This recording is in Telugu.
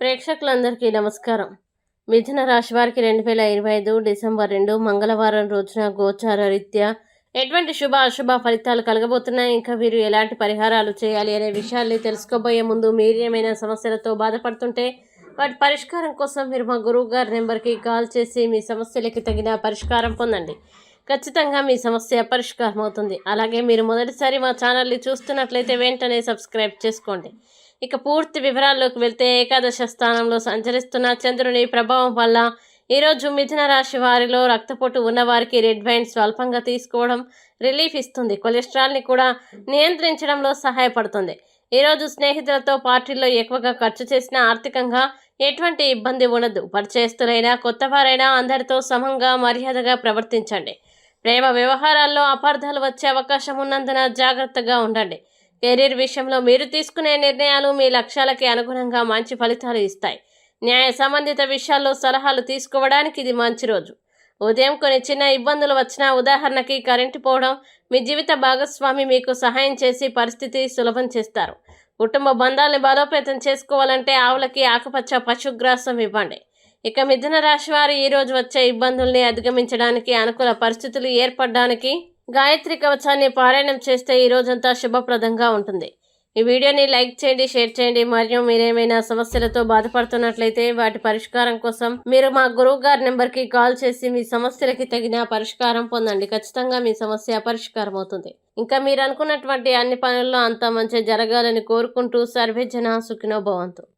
ప్రేక్షకులందరికీ నమస్కారం. మిథున రాశి వారికి రెండు వేల ఇరవై ఐదు డిసెంబర్ రెండు మంగళవారం రోజున గోచార రీత్యా ఎటువంటి శుభ అశుభ ఫలితాలు కలగబోతున్నాయి? ఇంకా వీరు ఎలాంటి పరిహారాలు చేయాలి అనే విషయాల్ని తెలుసుకోబోయే ముందు మీరు ఏమైనా సమస్యలతో బాధపడుతుంటే వాటి పరిష్కారం కోసం మీరు మా గురువు గారి నెంబర్కి కాల్ చేసి మీ సమస్యలకి తగిన పరిష్కారం పొందండి. ఖచ్చితంగా మీ సమస్య పరిష్కారం అవుతుంది అలాగే మీరు మొదటిసారి మా ఛానల్ని చూస్తున్నట్లయితే వెంటనే సబ్స్క్రైబ్ చేసుకోండి. ఇక పూర్తి వివరాల్లోకి వెళ్తే ఏకాదశ స్థానంలో సంచరిస్తున్న చంద్రుని ప్రభావం వల్ల ఈరోజు మిథున రాశి వారిలో రక్తపోటు ఉన్నవారికి రెడ్ వైన్ స్వల్పంగా తీసుకోవడం రిలీఫ్ ఇస్తుంది. కొలెస్ట్రాల్ని కూడా నియంత్రించడంలో సహాయపడుతుంది. ఈరోజు స్నేహితులతో పార్టీల్లో ఎక్కువగా ఖర్చు చేసిన ఆర్థికంగా ఎటువంటి ఇబ్బంది ఉండదు. పరిచయస్తులైనా కొత్తవారైనా అందరితో సమంగా మర్యాదగా ప్రవర్తించండి. ప్రేమ వ్యవహారాల్లో అపార్థాలు వచ్చే అవకాశం ఉన్నందున జాగ్రత్తగా ఉండండి. కెరీర్ విషయంలో మీరు తీసుకునే నిర్ణయాలు మీ లక్ష్యాలకి అనుగుణంగా మంచి ఫలితాలు ఇస్తాయి. న్యాయ సంబంధిత విషయాల్లో సలహాలు తీసుకోవడానికి ఇది మంచి రోజు. ఉదయం కొన్ని చిన్న ఇబ్బందులు వచ్చినా ఉదాహరణకి కరెంటు పోవడం మీ జీవిత భాగస్వామి మీకు సహాయం చేసి పరిస్థితి సులభం చేస్తారు. కుటుంబ బంధాలను బలోపేతం చేసుకోవాలంటే ఆవులకి ఆకుపచ్చ పశుగ్రాసం ఇవ్వండి. ఇక మిథున రాశి వారు ఈరోజు వచ్చే ఇబ్బందుల్ని అధిగమించడానికి అనుకూల పరిస్థితులు ఏర్పడడానికి గాయత్రి కవచాన్ని పారాయణం చేస్తే ఈ రోజంతా శుభప్రదంగా ఉంటుంది. ఈ వీడియోని లైక్ చేయండి షేర్ చేయండి. మరియు మీరేమైనా సమస్యలతో బాధపడుతున్నట్లయితే వాటి పరిష్కారం కోసం మీరు మా గురువు గారి నెంబర్కి కాల్ చేసి మీ సమస్యలకి తగిన పరిష్కారం పొందండి. ఖచ్చితంగా మీ సమస్య పరిష్కారం అవుతుంది. ఇంకా మీరు అనుకున్నటువంటి అన్ని పనుల్లో అంతా మంచి జరగాలని కోరుకుంటూ సర్వేజన సుఖినో భవంతు.